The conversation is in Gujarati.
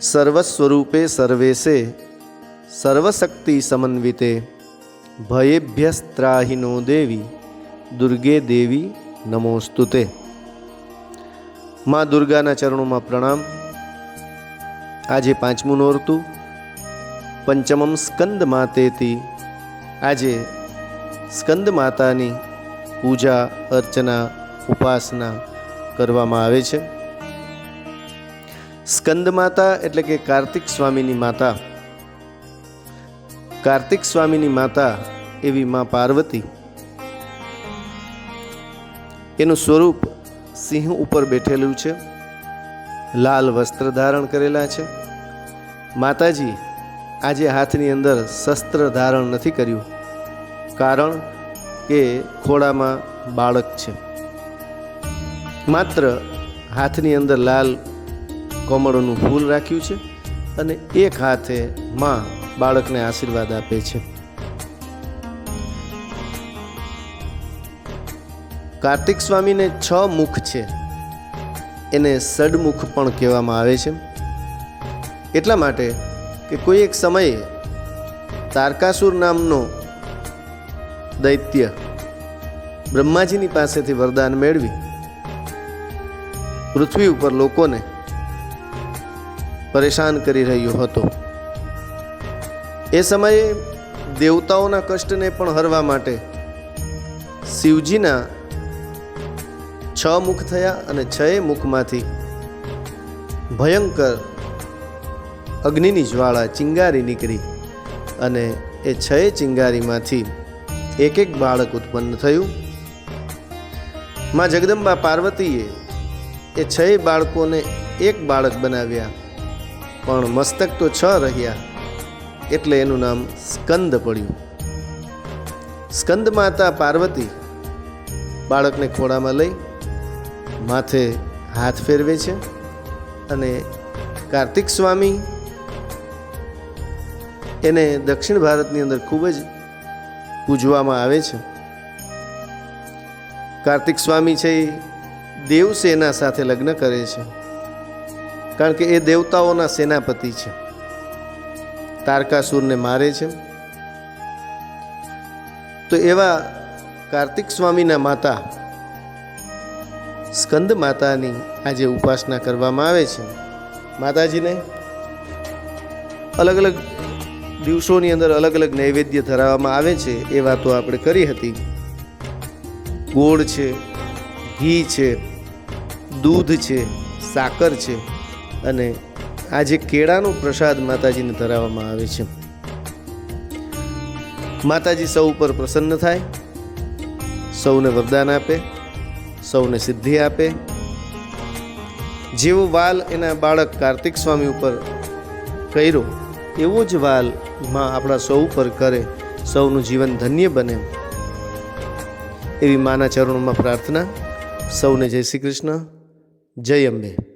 સર્વસ્વરૂપે સર્વેશે સર્વશક્તિ સમન્વિતે ભયેભ્યસ્ત્રાહિનો દેવી દુર્ગે દેવી નમોસ્તુતે મા દુર્ગાના ચરણોમાં પ્રણામ. આજે પાંચમું નોરતું, પંચમમ સ્કંદ માતેથી આજે સ્કંદ માતાની પૂજા, અર્ચના, ઉપાસના કરવામાં આવે છે. સ્કંદ માતા એટલે કે કાર્તિક સ્વામીની માતા. કાર્તિક સ્વામીની માતા એવી મા પાર્વતી. એનું સ્વરૂપ સિંહ ઉપર બેઠેલું છે. લાલ વસ્ત્ર ધારણ કરેલા છે. માતાજી આજે હાથની અંદર શસ્ત્ર ધારણ નથી કર્યું, કારણ કે ખોળામાં બાળક છે. માત્ર હાથની અંદર લાલ કમળનું ફૂલ રાખ્યું છે અને એક હાથે માં બાળકને આશીર્વાદ આપે છે. કાર્તિક સ્વામીને છ મુખ છે. એને સડમુખ પણ કહેવામાં આવે છે. એટલા માટે કે કોઈ એક સમયે તારકાસુર નામનો દૈત્ય બ્રહ્માજીની પાસેથી વરદાન મેળવી પૃથ્વી ઉપર લોકોને પરેશાન કરી રહ્યો હતો. એ સમયે દેવતાઓના કષ્ટને પણ હરવા માટે શિવજીના છ મુખ થયા અને છએ મુખમાંથી ભયંકર અગ્નિની જ્વાળા ચિંગારી નીકળી અને એ છએ ચિંગારીમાંથી એક એક બાળક ઉત્પન્ન થયું. માં જગદંબા પાર્વતીએ એ છ બાળકોને એક બાળક બનાવ્યા. પણ મસ્તક તો છ રહ્યા, એટલે એનું નામ સ્કંદ પડ્યું. સ્કંદ માતા પાર્વતી બાળકને ખોળામાં લઈ માથે હાથ ફેરવે છે અને કાર્તિક સ્વામી એને દક્ષિણ ભારતની અંદર ખૂબ જ પૂજવામાં આવે છે. કાર્તિક સ્વામી છે એ દેવસેના સાથે લગ્ન કરે છે. કારણ કે એ દેવતાઓના સેનાપતિ છે. તારકાસુરને મારે છે. તો એવા કાર્તિક સ્વામીના માતા સ્કંદ માતાની આજે ઉપાસના કરવામાં આવે છે. માતાજીને અલગ અલગ દિવસોની અંદર અલગ અલગ નૈવેદ્ય ધરાવવામાં આવે છે. એ વાતો આપણે કરી હતી. ગોળ છે, ઘી છે, દૂધ છે, સાકર છે. અને આજે કેળાનો પ્રસાદ માતાજીને ધરાવવામાં આવે છે. માતાજી સૌ ઉપર પ્રસન્ન થાય, સૌને વરદાન આપે, સૌને સિદ્ધિ આપે. જેવો વાલ એના બાળક કાર્તિક સ્વામી ઉપર કર્યો, એવો જ વાલમાં આપણા સૌ પર કરે, સૌનું જીવન ધન્ય બને. એવી માના ચરણોમાં પ્રાર્થના, સૌને જય શ્રી કૃષ્ણ, જય અંબે.